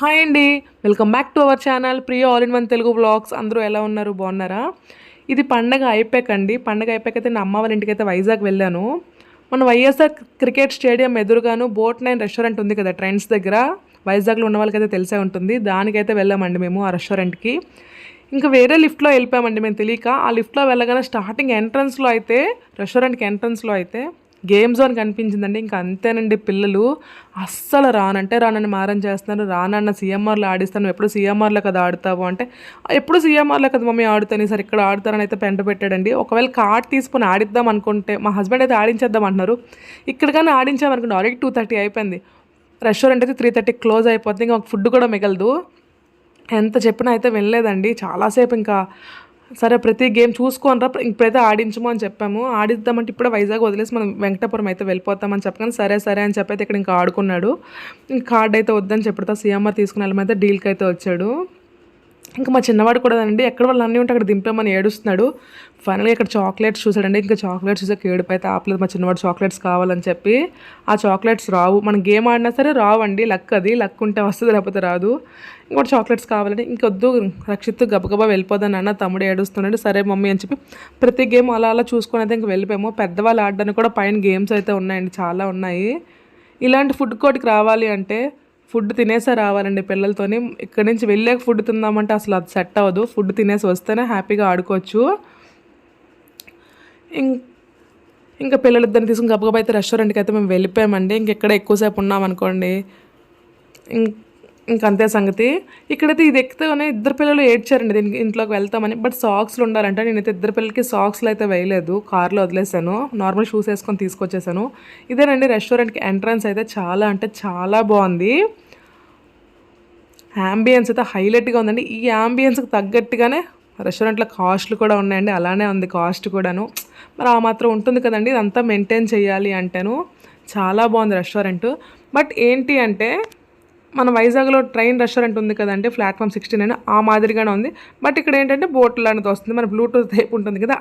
Hi అండి. Welcome back to our channel. Priya all in one Telugu vlogs అందరూ ఎలా ఉన్నారు? బాగున్నారా? ఇది పండగ అయిపోయాక అండి. పండగ అయిపోయాక అయితే నా అమ్మ వాళ్ళ ఇంటికి అయితే వైజాగ్ వెళ్ళాను. మన వైఎస్ఆర్ క్రికెట్ స్టేడియం ఎదురుగాను బోట్ నైన్ రెస్టారెంట్ ఉంది కదా ట్రెండ్స్ దగ్గర. వైజాగ్లో ఉన్న వాళ్ళకైతే తెలిసే ఉంటుంది. దానికైతే వెళ్ళామండి మేము ఆ రెస్టారెంట్కి. ఇంకా వేరే లిఫ్ట్లో వెళ్ళిపోయామండి మేము తెలియక. ఆ లిఫ్ట్లో వెళ్ళగానే స్టార్టింగ్ ఎంట్రన్స్లో అయితే రెస్టారెంట్కి ఎంట్రన్స్లో అయితే గేమ్ జోన్ కనిపించిందండి. ఇంకా అంతేనండి పిల్లలు. అస్సలు రానంటే రానని మారం చేస్తున్నారు. రానన్న సీఎంఆర్లో ఆడిస్తాను. ఎప్పుడు సీఎంఆర్లో కదా ఆడతావు అంటే ఎప్పుడు సీఎంఆర్లో కదా మమ్మీ ఆడుతాను. సరే ఇక్కడ ఆడుతారని అయితే పెంట పెట్టాడండి. ఒకవేళ కార్డ్ తీసుకొని ఆడిద్దాం అనుకుంటే మా హస్బెండ్ అయితే ఆడించేద్దాం అంటున్నారు. ఇక్కడ కానీ ఆడించామనుకుంటే ఆల్రెడీ టూ థర్టీ అయిపోయింది. రెస్టారెంట్ అయితే త్రీ థర్టీ క్లోజ్ అయిపోతుంది. ఇంకా ఫుడ్ కూడా మిగలదు. ఎంత చెప్పినా అయితే వెళ్ళలేదండి చాలాసేపు ఇంకా సరే ప్రతి గేమ్ చూసుకోనరా ఇప్పుడైతే ఆడించము అని చెప్పాము. ఆడిద్దామంటే ఇప్పుడే వైజాగ్ వదిలేసి మనం వెంకటపురం అయితే వెళ్ళిపోతామని చెప్పగానే సరే సరే అని చెప్పి అయితే ఇక్కడ ఇంకా ఆడుకున్నాడు. ఇంకా కార్డ్ అయితే వద్దని చెప్పుడుతా సీఎంఆర్ తీసుకుని వెళ్ళమైతే డీల్కి అయితే వచ్చాడు. ఇంకా మా చిన్నవాడు కూడా అండి ఎక్కడ వాళ్ళు అన్నీ ఉంటే అక్కడ దింపామని ఏడుస్తున్నాడు. ఫైనల్గా ఇక్కడ చాక్లెట్స్ చూసాడండి. ఇంకా చాక్లెట్స్ చూసాక ఏడుపైతే అయితే ఆపలేదు. మా చిన్నవాడు చాక్లెట్స్ కావాలని చెప్పి ఆ చాక్లెట్స్ రావు. మనం గేమ్ ఆడినా సరే రావండి. లక్ అది. లక్ ఉంటే వస్తుంది లేకపోతే రాదు. ఇంకోటి చాక్లెట్స్ కావాలంటే ఇంకొద్దు రక్షిత్ గబగబా వెళ్ళిపోదాను అన్న తమ్ముడు ఏడుస్తున్నాడు. సరే మమ్మీ అని చెప్పి ప్రతి గేమ్ అలా అలా చూసుకొని అయితే ఇంక వెళ్ళిపోయాము. పెద్దవాళ్ళు ఆడడానికి కూడా పైన గేమ్స్ అయితే ఉన్నాయండి. చాలా ఉన్నాయి. ఇలాంటి ఫుడ్ కోర్ట్కి రావాలి అంటే ఫుడ్ తినేసే రావాలండి పిల్లలతోని. ఇక్కడి నుంచి వెళ్ళాక ఫుడ్ తిందామంటే అసలు అది సెట్ అవ్వదు. ఫుడ్ తినేసి వస్తేనే హ్యాపీగా ఆడుకోవచ్చు. ఇంకా పిల్లలిద్దరిని తీసుకుని గబగబా అయితే రెస్టారెంట్కి అయితే మేము వెళ్ళిపోయామండి. ఇంకెక్కడ ఎక్కువసేపు ఉన్నామనుకోండి. ఇంకంతే సంగతి. ఇక్కడైతే ఇది ఎక్కితేనే ఇద్దరు పిల్లలు ఏడ్చారండి. దీనికి ఇంట్లోకి వెళ్తామని. బట్ సాక్స్లు ఉండాలంటే. నేనైతే ఇద్దరు పిల్లలకి సాక్స్లు అయితే వేయలేదు. కార్లో వదిలేసాను నార్మల్ షూస్ వేసుకొని తీసుకొచ్చేసాను ఇదేనండి రెస్టారెంట్కి ఎంట్రన్స్ అయితే చాలా అంటే చాలా బాగుంది. యాంబియన్స్ అయితే హైలైట్గా ఉందండి. ఈ యాంబియన్స్కి తగ్గట్టుగానే రెస్టారెంట్లో కాస్ట్లు కూడా ఉన్నాయండి. అలానే ఉంది కాస్ట్ కూడాను. మరి ఆ మాత్రం ఉంటుంది కదండి. ఇదంతా మెయింటైన్ చేయాలి అంటేను చాలా బాగుంది రెస్టారెంట్. బట్ ఏంటి అంటే మన వైజాగ్లో ట్రైన్ రెస్టారెంట్ ఉంది కదండి ప్లాట్ఫామ్ సిక్స్టీన్ అని ఆ మాదిరిగానే ఉంది. బట్ ఇక్కడ ఏంటంటే బోట్ లాంటిది వస్తుంది మన బ్లూటూత్ టైప్ ఉంటుంది కదా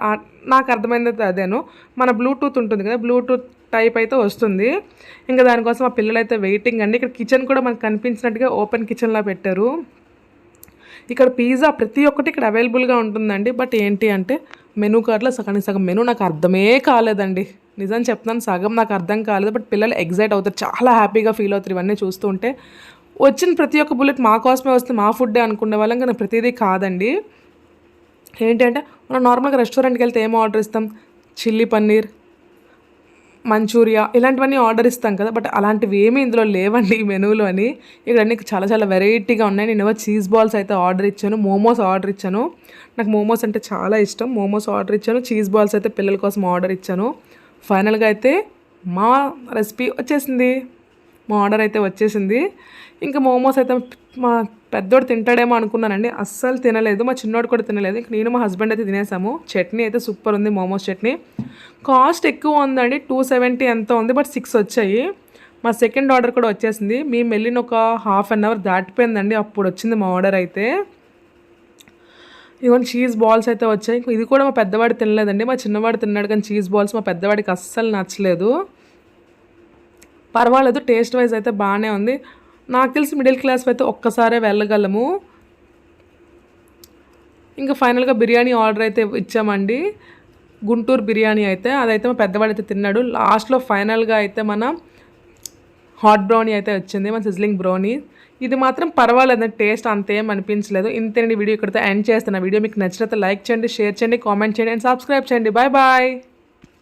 నాకు అర్థమైనది అదేను. మన బ్లూటూత్ ఉంటుంది కదా బ్లూటూత్ టైప్ అయితే వస్తుంది. ఇంకా దానికోసం ఆ పిల్లలు అయితే వెయిటింగ్ అండి. ఇక్కడ కిచెన్ కూడా మనకు కనిపించినట్టుగా ఓపెన్ కిచెన్లా పెట్టారు. ఇక్కడ పిజ్జా ప్రతి ఒక్కటి ఇక్కడ అవైలబుల్గా ఉంటుందండి. బట్ ఏంటి అంటే మెనూ కార్డ్లో సగం సగం మెనూ నాకు అర్థమే కాలేదండి. నిజం చెప్తున్నాను సగం నాకు అర్థం కాలేదు. బట్ పిల్లలు ఎగ్జైట్ అవుతారు చాలా హ్యాపీగా ఫీల్ అవుతారు ఇవన్నీ చూస్తుంటే. వచ్చిన ప్రతి ఒక్క బుల్లెట్ మా కోసమే వస్తే మా ఫుడ్డే అనుకునే వాళ్ళం కానీ ప్రతిదీ కాదండి. ఏంటంటే మనం నార్మల్గా రెస్టారెంట్కి వెళ్తే ఏం ఆర్డర్ ఇస్తాం? చిల్లీ పన్నీర్ మంచూరియా ఇలాంటివన్నీ ఆర్డర్ ఇస్తాం కదా బట్ అలాంటివి ఏమీ ఇందులో లేవండి ఈ మెనూలో అని. ఇక్కడ అన్ని చాలా చాలా వెరైటీగా ఉన్నాయి. నేను చీజ్ బాల్స్ అయితే ఆర్డర్ ఇచ్చాను మోమోస్ ఆర్డర్ ఇచ్చాను. నాకు మోమోస్ అంటే చాలా ఇష్టం. మోమోస్ ఆర్డర్ ఇచ్చాను చీజ్ బాల్స్ అయితే పిల్లల కోసం ఆర్డర్ ఇచ్చాను. ఫైనల్గా అయితే మా రెసిపీ వచ్చేసింది. మా ఆర్డర్ అయితే వచ్చేసింది. ఇంకా మోమోస్ అయితే మా పెద్దోడు తింటాడేమో అనుకున్నానండి. అస్సలు తినలేదు. మా చిన్నోడు కూడా తినలేదు. ఇంక నేను మా హస్బెండ్ అయితే తినేసాము. చట్నీ అయితే సూపర్ ఉంది మోమోస్ చట్నీ. కాస్ట్ ఎక్కువ ఉందండి. టూ సెవెంటీ ఎంత ఉంది. బట్ సిక్స్ వచ్చాయి. మా సెకండ్ ఆర్డర్ కూడా వచ్చేసింది. మేము వెళ్ళిన ఒక హాఫ్ అన్ అవర్ దాటిపోయిందండి. అప్పుడు వచ్చింది మా ఆర్డర్ అయితే. ఇవన్నీ చీజ్ బాల్స్ అయితే వచ్చాయి. ఇది కూడా మా పెద్దవాడు తినలేదండి. మా చిన్నవాడు తిన్నాడు కానీ చీజ్ బాల్స్ మా పెద్దవాడికి అస్సలు నచ్చలేదు. పర్వాలేదు టేస్ట్ వైజ్ అయితే బాగానే ఉంది. నాకు తెలిసి మిడిల్ క్లాస్ అయితే ఒక్కసారే వెళ్ళగలము. ఇంకా ఫైనల్గా బిర్యానీ ఆర్డర్ అయితే ఇచ్చామండి. గుంటూరు బిర్యానీ అయితే అదైతే మా పెద్దవాడు అయితే తిన్నాడు. లాస్ట్లో ఫైనల్గా అయితే మన హాట్ బ్రౌనీ అయితే వచ్చింది మన సిజ్లింగ్ బ్రౌనీ ఇది మాత్రం పర్వాలేదు టేస్ట్ అంతేం అనిపించలేదు. ఇంతేనండి వీడియో ఇక్కడితో ఎండ్ చేస్తున్నా. వీడియో మీకు నచ్చినట్టు లైక్ చేయండి షేర్ చేయండి కామెంట్ చేయండి అండ్ సబ్స్క్రైబ్ చేయండి. Bye bye